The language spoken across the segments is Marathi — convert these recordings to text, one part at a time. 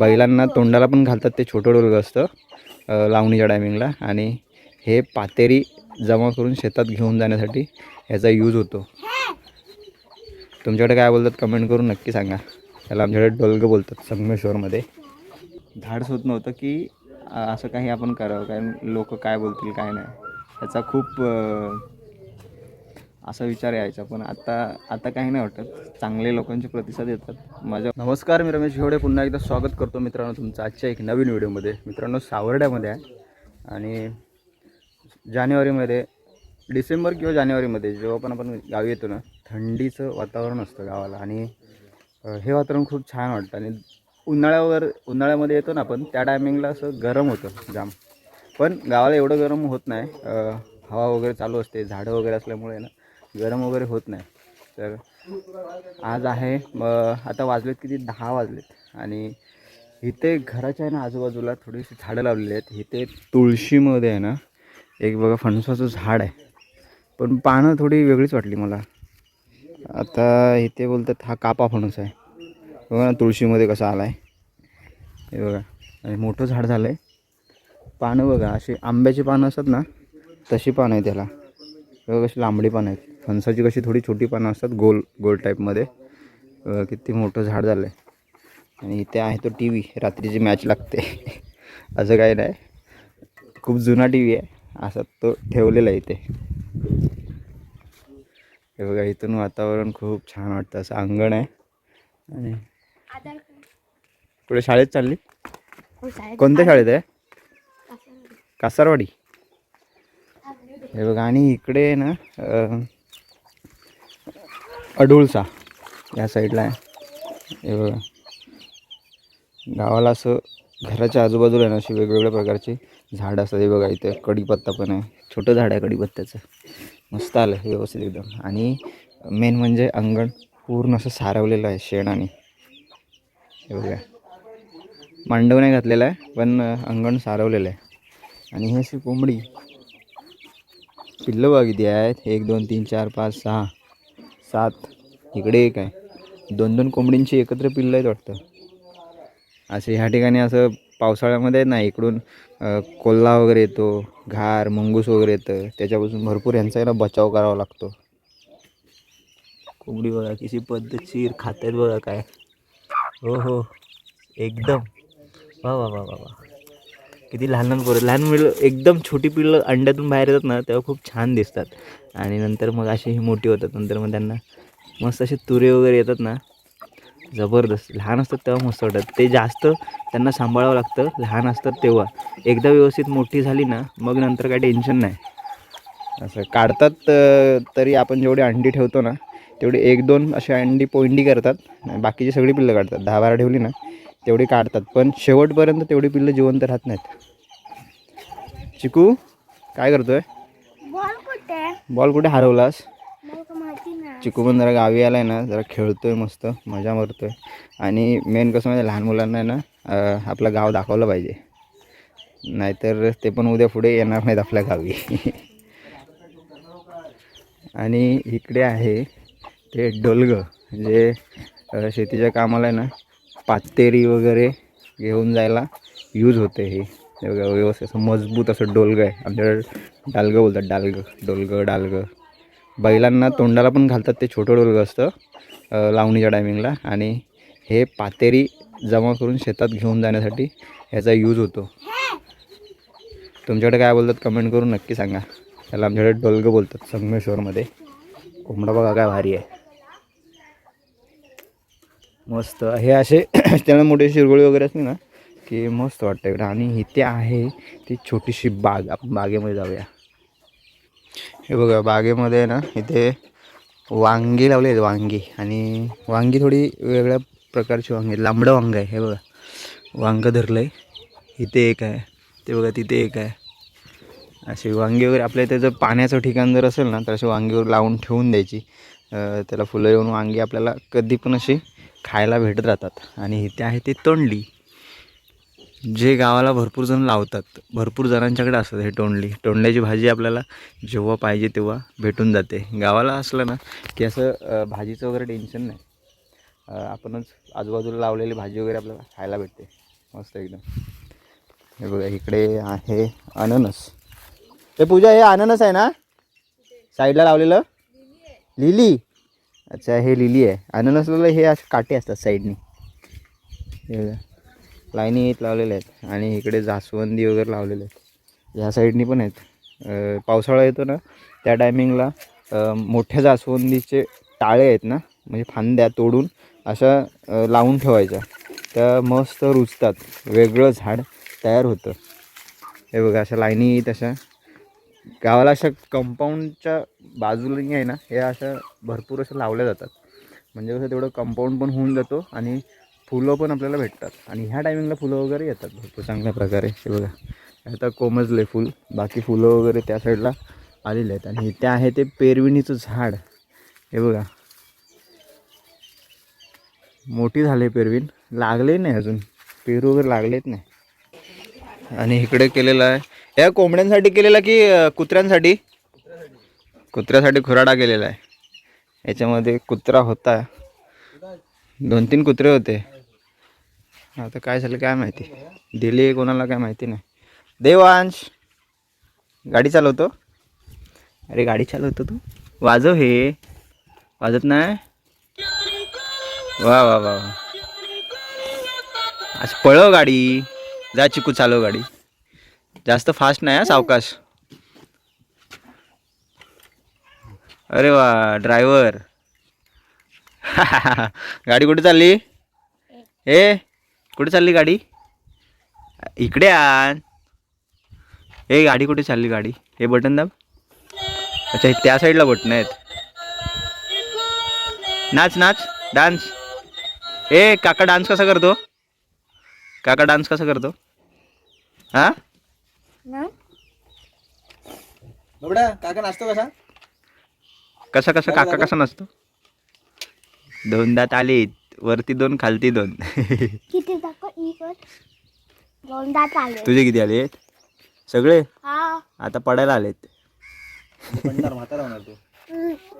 बैलांना तोंडाला पण घालतात ते छोटं डोलगं असतं लावणीच्या टायमिंगला आणि हे पातेरी जमा करून शेतात घेऊन जाण्यासाठी ह्याचा यूज होतो. तुमच्याकडे काय बोलतात कमेंट करून नक्की सांगा. त्याला आमच्याकडे डोलगं बोलतात संगमेश्वरमध्ये. धाडस होत नव्हतं की असं काही आपण करावं कारण लोक काय बोलतील काय नाही. याचा खूप असा विचार यायचा पण आता आता काही नाही वाटत. चांगले लोकांचे प्रतिसाद येतात. माझ्या नमस्कार मी रमेश घेवडे. पुन्हा एकदा स्वागत करतो मित्रांनो तुमचं आजच्या एक नवीन व्हिडिओमध्ये. मित्रांनो सावर्ड्यामध्ये आहे. आणि जानेवारीमध्ये डिसेंबर किंवा जानेवारीमध्ये जेव्हा पण आपण गावी येतो ना थंडीचं वातावरण असतं गावाला. आणि हे वातावरण खूप छान वाटतं. आणि उन्हाळ्यावर उन्हाळ्यामध्ये येतो ना आपण त्या टायमिंगला असं गरम होतं जाम. पण गावाला एवढं गरम होत नाही. हवा वगैरे चालू असते झाडं वगैरे असल्यामुळे ना. गरम वगैरे होत नाही. तर आज आहे मग आता वाजलेत किती? दहा वाजलेत. आणि इथे घराच्या आहे ना आजूबाजूला थोडीशी झाडं लावलेली आहेत. इथे तुळशीमध्ये आहे ना एक बघा फणसाचं झाड आहे. पण पानं थोडी वेगळीच वाटली मला. आता इथे बोलतात हा कापा फणस आहे. बघा ना तुळशीमध्ये कसा आला आहे हे बघा आणि मोठं झाड झालं आहे पानं बघा अशी आंब्याची पानं असतात ना तशी पानं आहे त्याला बघा कशी लांबडी पानं आहेत. फणसाची कशी थोडी छोटी पानं असतात गोल गोल टाईपमध्ये किती मोठं झाड झालं आहे आणि इथे आहे तो टी व्ही रात्रीची मॅच लागते. असं काही नाही. खूप जुना टी व्ही आहे. असा तो ठेवलेला आहे इथे. हे बघा इथून वातावरण खूप छान वाटतं. असं अंगण आहे. आणि पुढे शाळेत चालली? कोणत्या शाळेत आहे? कासारवाडी. हे बघा आणि इकडे आहे ना अडुळसा या साईडला आहे. हे बघा. गावाला असं घराच्या आजूबाजूला आहे ना अशी वेगवेगळ्या प्रकारची झाडं असतात. हे बघा इथे कढीपत्ता पण आहे. छोटं झाड आहे कढीपत्त्याचं. मस्त आलं आहे व्यवस्थित एकदम. आणि मेन म्हणजे अंगण पूर्ण असं सारवलेलं आहे शेणाने. हे बघा. मांडव नाही घातलेला आहे पण अंगण सारवलेलं आहे. आणि ही अशी कोंबडी. पिल्लं बघा आहेत. एक दोन तीन चार पाच सहा. सात. इकडे एक आहे. दोन दोन कोंबडींची एकत्र पिल्लं आहेत वाटतं. असे ह्या ठिकाणी असं पावसाळ्यामध्ये ना इकडून कोल्हा वगैरे येतो घार मंगूस वगैरे येतं. त्याच्यापासून भरपूर यांचा आहे ना बचाव करावा लागतो. कोंबडी बघा किती पद्धतशीर खात्यात बघा काय. हो हो. एकदम. वा वा वा वा वा. किती लहान लहान पोरं लहान मुलं एकदम छोटी पिल्लं अंड्यातून बाहेर येतात ना तेव्हा खूप छान दिसतात. आणि नंतर मग अशी ही मोठी होतात. नंतर मग त्यांना मस्त असे तुरे वगैरे येतात ना. जबरदस्त. लहान असतात तेव्हा मस्त वाटतात. ते जास्त त्यांना सांभाळावं लागतं. लहान असतात तेव्हा. एकदा व्यवस्थित मोठी झाली ना मग नंतर काय टेन्शन नाही. असं काढतात तरी आपण जेवढी अंडी ठेवतो ना तेवढी एक दोन अशी अंडी पोंडी करतात. बाकीची सगळी पिल्लं काढतात. दहा बारा ठेवली ना तेवढी काढतात. पण शेवटपर्यंत तेवढी पिल्लं जिवंत राहत नाहीत. चिकू काय करतोय? बॉल कुठे बॉल कुठे हरवलास? चिकू पण जरा गावी आलाय ना जरा खेळतोय मस्त मजा मारतोय. आणि मेन कसं म्हणजे लहान मुलांना आहे ना आपलं गाव दाखवलं पाहिजे. नाहीतर ते पण उद्या पुढे येणार नाहीत आपल्या गावी. आणि इकडे आहे ते डोलगं जे शेतीच्या कामाला आहे ना पातेरी वगैरे घेऊन जायला यूज होते हे. व्यवस्थित असं मजबूत असं डोलगं आहे. आमच्याकडे डालगं बोलतात डालगं. डोलगं डालगं. बैलांना तोंडाला पण घालतात ते छोटं डोलगं असतं लावणीच्या टायमिंगला आणि हे पातेरी जमा करून शेतात घेऊन जाण्यासाठी ह्याचा यूज होतो. तुमच्याकडे काय बोलतात कमेंट करून नक्की सांगा. त्याला आमच्याकडे डोलगं बोलतात संगमेश्वरमध्ये. कोंबडा बघा काय भारी आहे. मस्त. हे असे त्याला मोठे शिरगोळी वगैरे असली ना की मस्त वाटतं इकडं. आणि इथे आहे ती छोटीशी बाग. आपण बागेमध्ये जाऊया. हे बघा बागेमध्ये आहे ना इथे वांगी लावले आहेत वांगी. आणि वांगी थोडी वेगळ्या प्रकारची वांगी लांबडं वांग आहे हे बघा. वांगं धरलं आहे इथे एक आहे. ते बघा तिथे एक आहे. अशी वांगी वगैरे. आपल्या इथे जर पाण्याचं ठिकाण जर असेल ना तर अशी वांगीवर लावून ठेवून द्यायची. त्याला फुलं येऊन वांगी आपल्याला कधी पण अशी खायला भेटत राहतात. आणि इथे आहे ते तोंडली. जे गावाला भरपूर जण लावतात. भरपूर जणांच्याकडे असतात हे तोंडली. तोंडल्याची भाजी आपल्याला जेव्हा पाहिजे तेव्हा भेटून जाते. गावाला असलं ना की असं भाजीचं वगैरे टेन्शन नाही. आपणच आजूबाजूला लावलेली भाजी वगैरे आपल्याला खायला भेटते. मस्त एकदम. हे बघा इकडे आहे अननस. हे पूजा हे अननस आहे ना? साईडला लावलेलं? लिली. अच्छा हे लिली आहे. अननसला हे असे काटे असतात साईडनी. लाईनी येत लावलेले आहेत आणि इकडे जास्वंदी वगैरे लावलेले आहेत. ह्या साईडनी पण आहेत. पावसाळा येतो ना त्या टायमिंगला मोठ्या जास्वंदीचे टाळे आहेत ना म्हणजे फांद्या तोडून अशा लावून ठेवायच्या. त्या मस्त रुजतात. वेगळं झाड तयार होतं. हे बघा अशा लाईनी तशा गावाला अशा कंपाऊंडच्या बाजूलाही आहे ना हे अशा भरपूर अशा लावल्या जातात. म्हणजे कसं तेवढं कंपाऊंड पण होऊन जातो आणि फुलं पण आपल्याला भेटतात. आणि ह्या टायमिंगला फुलं वगैरे येतात भरपूर चांगल्या प्रकारे. हे बघा आता कोमजले फुल बाकी फुलं वगैरे त्या साईडला आलेले आहेत. आणि इथे आहे ते पेरविणीचं झाड. हे बघा. मोठी झाले पेरवीन लागले नाही अजून. पेरू वगैरे लागलेत नाही. आणि इकडे केलेलं आहे या कोंबड्यांसाठी केलेला की कुत्र्यांसाठी? कुत्र्यासाठी खुराडा केलेला आहे. याच्यामध्ये कुत्रा होता. दोन तीन कुत्रे होते. आता काय झालं काय माहिती? दिली कोणाला काय माहिती नाही. देवांश गाडी चालवतो. अरे गाडी चालवतो तू? वाजव हे. वाजत नाही? वा वा वा वा. आज पळव गाडी. जा चिकू चालव गाडी. जास्त फास्ट नाही हा सावकाश. अरे वा ड्रायव्हर. गाडी कुठे चालली? ए कुठे चालली गाडी? इकडे आण. ए गाडी कुठे चालली गाडी? हे बटन दाब. अच्छा त्या साईडला बटन आहेत. नाच नाच डान्स. ए काका डान्स कसा करतो? काका डान्स कसा करतो? हां? ना बबडा काका नाचतो कसा? कसा कसा काका कसा नसतो दोन दात आलेत वरती दोन खालती दोन. किती दाखव इकड दोनदा चालेल तुझे किती आलेत? सगळे? हा. आता पडायला आलेत. पडणार म्हातारा होणार तू.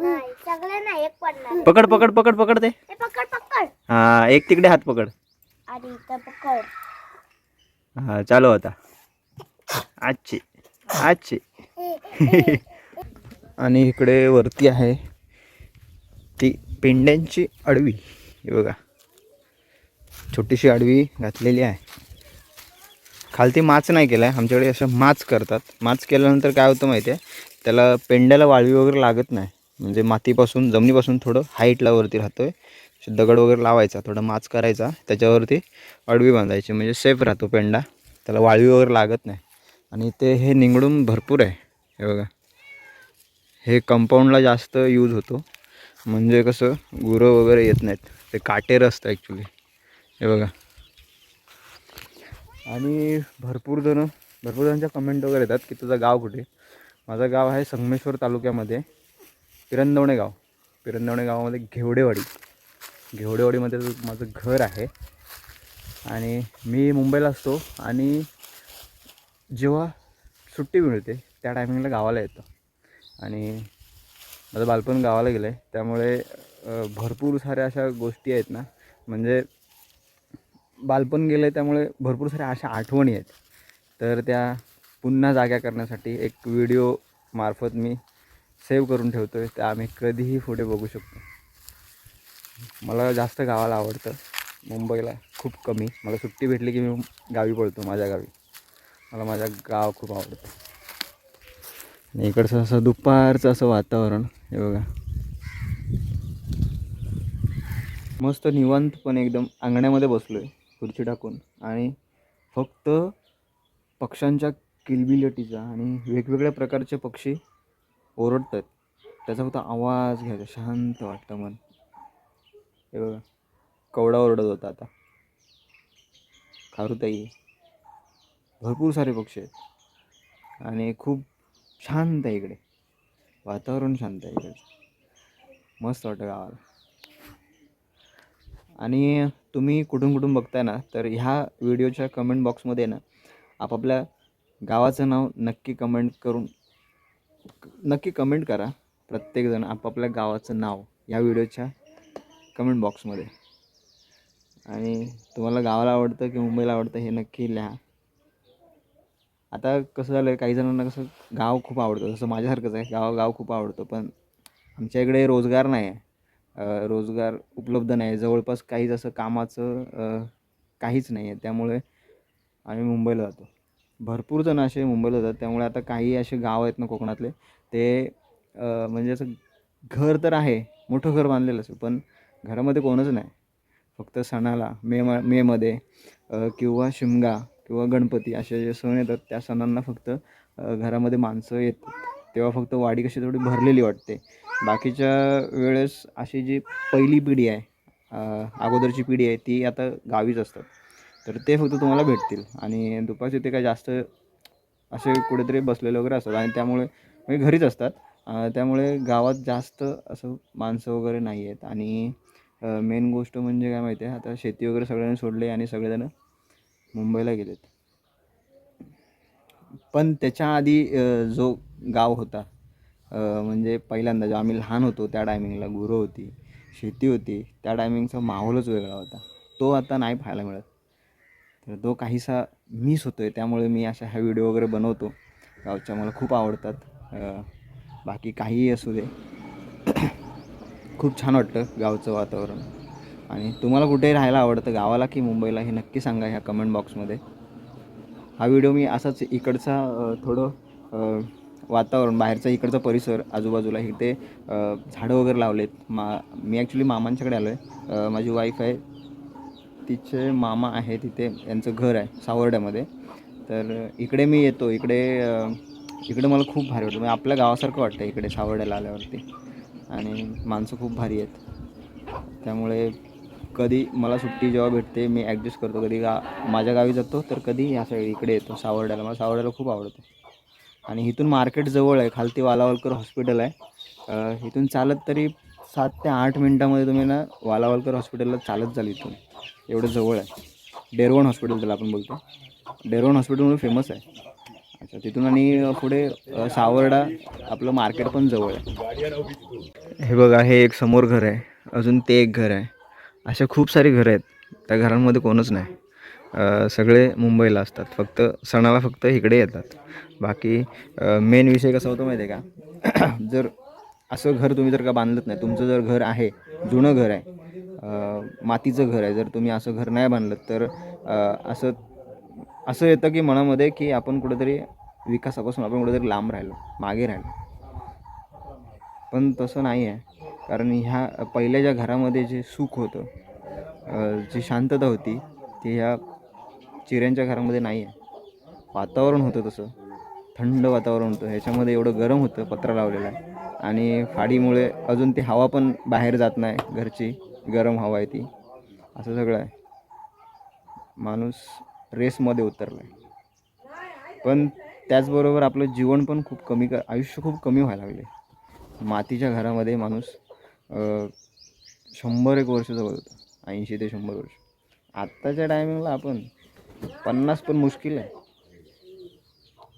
नाही सगळे नाही एक पडणार. पकड पकड पकड पकड ते. हे पकड पकड. हा एक तिकडे हात पकड. आणि इथं पकड. हा चालू आता. आजची आजची. आणि इकडे वरती आहे ती पेंड्यांची अडवी हे बघा. छोटीशी अडवी घातलेली आहे. खालती माच नाही केला आहे आमच्याकडे असं माच करतात. माच केल्यानंतर काय होतं माहिती आहे त्याला पेंड्याला वाळवी वगैरे लागत नाही. म्हणजे मातीपासून जमिनीपासून थोडं हाईटला वरती राहतो आहे दगड वगैरे लावायचा थोडा माच करायचा. त्याच्यावरती अडवी बांधायची. म्हणजे सेफ राहतो पेंडा. त्याला वाळवी वगैरे लागत नाही. आणि ते हे निंगडून भरपूर आहे. हे बघा. हे कंपाऊंडला जास्त यूज होतो. म्हणजे कसं गुरं वगैरे येत नाहीत. ते काटेर असतं ॲक्च्युली हे बघा. आणि भरपूर जणं भरपूर जणांच्या कमेंट वगैरे येतात की तुझं गाव कुठे? माझं गाव आहे संगमेश्वर तालुक्यामध्ये पिरंदवणे गाव. पिरंदवणे गावामध्ये घेवडेवाडी. घेवडेवाडीमध्ये माझं घर आहे. आणि मी मुंबईला असतो आणि जेव्हा सुट्टी मिळते त्या टायमिंगला गावाला येतो. आणि माझं बालपण गावाला गेलं आहे त्यामुळे भरपूर साऱ्या अशा गोष्टी आहेत ना. म्हणजे बालपण गेलं आहे त्यामुळे भरपूर साऱ्या अशा आठवणी आहेत. तर त्या पुन्हा जाग्या करण्यासाठी एक व्हिडिओ मार्फत मी सेव्ह करून ठेवतो आहे त्या आम्ही कधीही पुढे बघू शकतो. मला जास्त गावाला आवडतं. मुंबईला खूप कमी. मला सुट्टी भेटली की मी गावी पळतो माझ्या गावी. मला माझं गाव खूप आवडतं. आणि इकडचं असं दुपारचं असं वातावरण हे बघा. मस्त निवांतपणे एकदम अंगण्यामध्ये बसलो आहे खुर्ची टाकून. आणि फक्त पक्ष्यांच्या किलबिलटीचा आणि वेगवेगळ्या प्रकारचे पक्षी ओरडत आहेत त्याचा फक्त आवाज घ्यायचा शांत वाटतं मन. हे बघा कवडा ओरडत होता आता. खारुताई. भरपूर सारे पक्षी आहेत. आणि खूप शांत आहे इकडे. वातावरण शांत आहे इकडे मस्त वाटतं गावाला. आणि तुम्ही कुठून कुठून बघताय ना तर ह्या व्हिडिओच्या कमेंट बॉक्समध्ये ना आपापल्या गावाचं नाव नक्की कमेंट करून नक्की कमेंट करा. प्रत्येकजण आपापल्या गावाचं नाव या व्हिडिओच्या कमेंट बॉक्समध्ये आणि तुम्हाला गावाला आवडतं की मुंबईला आवडतं हे नक्की लिहा. आता कसं झालं आहे काही जणांना कसं गाव खूप आवडतं. जसं माझ्यासारखंच आहे गाव गाव खूप आवडतं पण आमच्या इकडे रोजगार नाही आहे. रोजगार उपलब्ध नाही आहे. जवळपास काहीच असं कामाचं काहीच नाही आहे. त्यामुळे आम्ही मुंबईला जातो. भरपूर जण असे मुंबईला जातात. त्यामुळे आता काही असे गाव आहेत ना कोकणातले ते म्हणजे असं घर तर आहे मोठं घर बांधलेलं असं पण घरामध्ये कोणच नाही. फक्त सणाला मे म मेमध्ये किंवा शिमगा किंवा गणपती असे जे सण येतात त्या सणांना फक्त घरामध्ये माणसं येतात तेव्हा फक्त वाडी कशी थोडी भरलेली वाटते. बाकीच्या वेळेस अशी जी पहिली पिढी आहे अगोदरची पिढी आहे ती आता गावीच असतात. तर ते फक्त तुम्हाला भेटतील. आणि दुपारचे ते काय जास्त असे कुठेतरी बसलेले वगैरे असतात आणि त्यामुळे म्हणजे घरीच असतात. त्यामुळे गावात जास्त असं माणसं वगैरे नाही आहेत. आणि मेन गोष्ट म्हणजे काय माहिती आहे आता शेती वगैरे सगळ्यांनी सोडले आणि सगळेजण मुंबईला गेलेत. पण त्याच्या आधी जो गाव होता म्हणजे पहिल्यांदा जेव्हा आम्ही लहान होतो त्या टायमिंगला गुरं होती शेती होती त्या टायमिंगचा माहोलच वेगळा होता. तो आता नाही पाहायला मिळत. तर तो काहीसा मिस होतो आहे त्यामुळे मी अशा ह्या व्हिडिओ वगैरे बनवतो. गावच्या मला खूप आवडतात. बाकी काहीही असू दे. खूप छान वाटतं गावचं वातावरण. आणि तुम्हाला कुठेही राहायला आवडतं गावाला की मुंबईला हे नक्की सांगा ह्या कमेंट बॉक्समध्ये हा व्हिडिओ मी असाच इकडचा थोडं वातावरण बाहेरचा इकडचा परिसर आजूबाजूला इथे झाडं वगैरे लावलेत. मा मी ॲक्च्युली मामांच्याकडे आलो आहे माझी वाईफ आहे. तिचे मामा आहे तिथे यांचं घर आहे सावर्ड्यामध्ये. तर इकडे मी येतो. इकडे इकडे मला खूप भारी वाटतं. म्हणजे आपल्या गावासारखं वाटतं इकडे सावर्ड्याला आल्यावरती. आणि माणसं खूप भारी आहेत. त्यामुळे कधी मला सुट्टी जेव्हा भेटते मी ॲडजस्ट करतो. कधी गा माझ्या गावी जातो तर कधी ह्या साईड इकडे येतो सावर्ड्याला. मला सावर्ड्याला खूप आवडतं. आणि इथून मार्केट जवळ आहे खालती वालावलकर हॉस्पिटल आहे. इथून चालत तरी सात ते आठ मिनटामध्ये तुम्ही ना वालावलकर हॉस्पिटलला चालत जाल इथून. एवढं जवळ आहे. डेरवण हॉस्पिटल त्याला आपण बोलतो. डेरवण हॉस्पिटल म्हणून फेमस आहे. अच्छा तिथून आणि पुढे सावर्डा आपलं मार्केट पण जवळ आहे. हे बघा हे एक समोर घर आहे. अजून ते एक घर आहे. अशा खूप सारी घरं आहेत. त्या घरांमध्ये कोणच नाही. सगळे मुंबईला असतात. फक्त सणाला फक्त इकडे येतात. बाकी मेन विषय कसा होतो माहिती आहे का? जर असं घर तुम्ही जर का बांधलं नाही तुमचं जर घर आहे जुनं घर आहे मातीचं घर आहे जर तुम्ही असं घर नाही बांधलं तर असं असं येतं की मनामध्ये की आपण कुठेतरी विकासापासून आपण कुठेतरी लांब राहिलो मागे राहिलो. पण तसं नाही आहे कारण ह्या पहिल्या ज्या घरामध्ये जे सुख होतं जी शांतता होती ती ह्या चिऱ्यांच्या घरामध्ये नाही आहे वातावरण होतं तसं. थंड वातावरण होतं. ह्याच्यामध्ये एवढं गरम होतं पत्रा लावलेला. आहे आणि फाडीमुळे अजून ती हवा पण बाहेर जात नाही घरची. गरम हवा आहे ती. असं सगळं आहे. माणूस रेसमध्ये उतरला आहे पण त्याचबरोबर आपलं जीवन पण खूप कमी क आयुष्य खूप कमी व्हायला लागले. मातीच्या घरामध्ये माणूस शंभर एक वर्ष जवळ होतं. ऐंशी ते शंभर वर्ष. आत्ताच्या टायमिंगला आपण पन्नास पण मुश्किल आहे.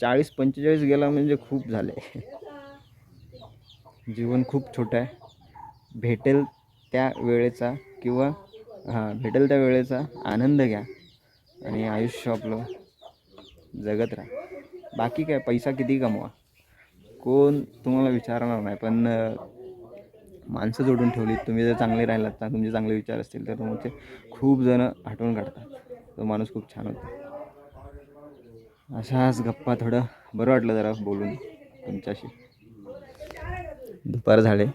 चाळीस पंचेचाळीस गेला म्हणजे खूप झाले जीवन खूप छोटं आहे. भेटेल त्या वेळेचा किंवा हां भेटेल त्या वेळेचा आनंद घ्या आणि आयुष्य आपलं जगत राहा. बाकी काय पैसा किती कमवा? कोण तुम्हाला विचारणार नाही पण माणसं जोडून ठेवली तुम्ही जर चांगले राहिलात ना तुमचे चांगले विचार असतील तर तुमचे खूप जणं आठवण काढतात. तो माणूस खूप छान होता. अशाच गप्पा थोडं बरं वाटलं जरा बोलून तुमच्याशी. दुपार झाले.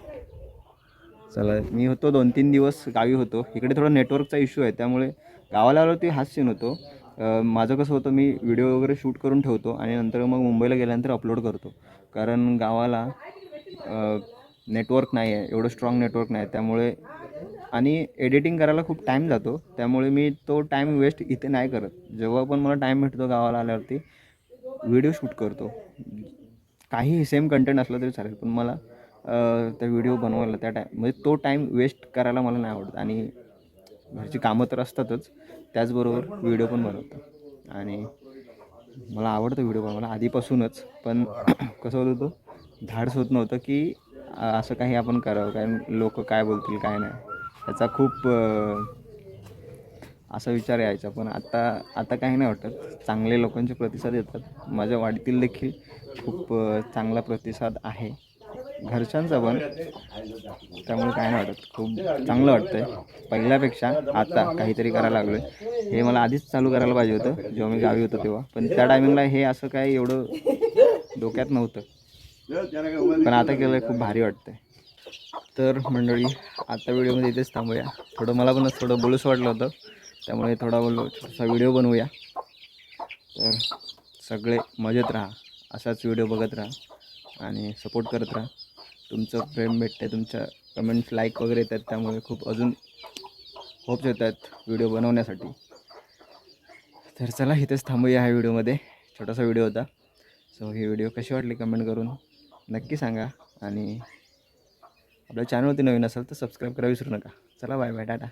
चला मी होतो दोन तीन दिवस गावी होतो. इकडे थोडा नेटवर्कचा इश्यू आहे त्यामुळे गावाला आलो ते हाच सीन होतो माझं कसं होतं मी व्हिडिओ वगैरे शूट करून ठेवतो आणि नंतर मग मुंबईला गेल्यानंतर अपलोड करतो. कारण गावाला नेटवर्क नाही आहे एवढं स्ट्रॉंग नेटवर्क नाही त्यामुळे आणि एडिटिंग करायला खूप टाईम जातो. त्यामुळे मी तो टाईम वेस्ट इथे नाही करत. जेव्हा पण मला टाईम भेटतो गावाला आल्यावरती व्हिडिओ शूट करतो. काही सेम कंटेंट असलं तरी चालेल पण मला त्या व्हिडिओ बनवायला त्या टाईम म्हणजे तो टाईम वेस्ट करायला मला नाही आवडत. आणि घरची कामं तर असतातच त्याचबरोबर व्हिडिओ पण बनवतो. आणि मला आवडतं व्हिडिओ बनवायला आधीपासूनच. पण कसं होत होतं धाडस होत नव्हतं की असं काही आपण करावं कारण लोक काय बोलतील काय नाही. त्याचा खूप असा विचार यायचा. पण आता आता काही नाही वाटत. चांगले लोकांचे प्रतिसाद येतात. माझ्या वाढीतील देखील खूप चांगला प्रतिसाद आहे. घरच्यांचा पण. त्यामुळे काय नाही वाटत. खूप चांगलं वाटतं आहे पहिल्यापेक्षा आता काहीतरी करायला लागलो आहे हे मला आधीच चालू करायला पाहिजे होतं. जेव्हा मी गावी होतो तेव्हा. पण त्या टायमिंगला हे असं काय एवढं डोक्यात नव्हतं. पण आता केलं खूप भारी वाटतंय. तर मंडळी आता व्हिडिओमध्ये इथेच थांबूया. थोडं मला पण थोडं बोलूस वाटलं होतं त्यामुळे थोडा बोललो छोटासा व्हिडिओ बनवूया. तर सगळे मजेत राहा असाच व्हिडिओ बघत राहा आणि सपोर्ट करत राहा. तुमचं प्रेम भेटते तुमच्या कमेंट्स लाईक वगैरे येतात त्यामुळे खूप अजून होप्स येत आहेत व्हिडिओ बनवण्यासाठी. तर चला इथेच थांबूया ह्या व्हिडिओमध्ये. छोटासा व्हिडिओ होता. सो ही व्हिडिओ कशी वाटली कमेंट करून नक्की सांगा. आणि आपल्या चॅनलवरती नवीन असाल तर सबस्क्राईब करा विसरू नका. चला बाय बाय टाटा.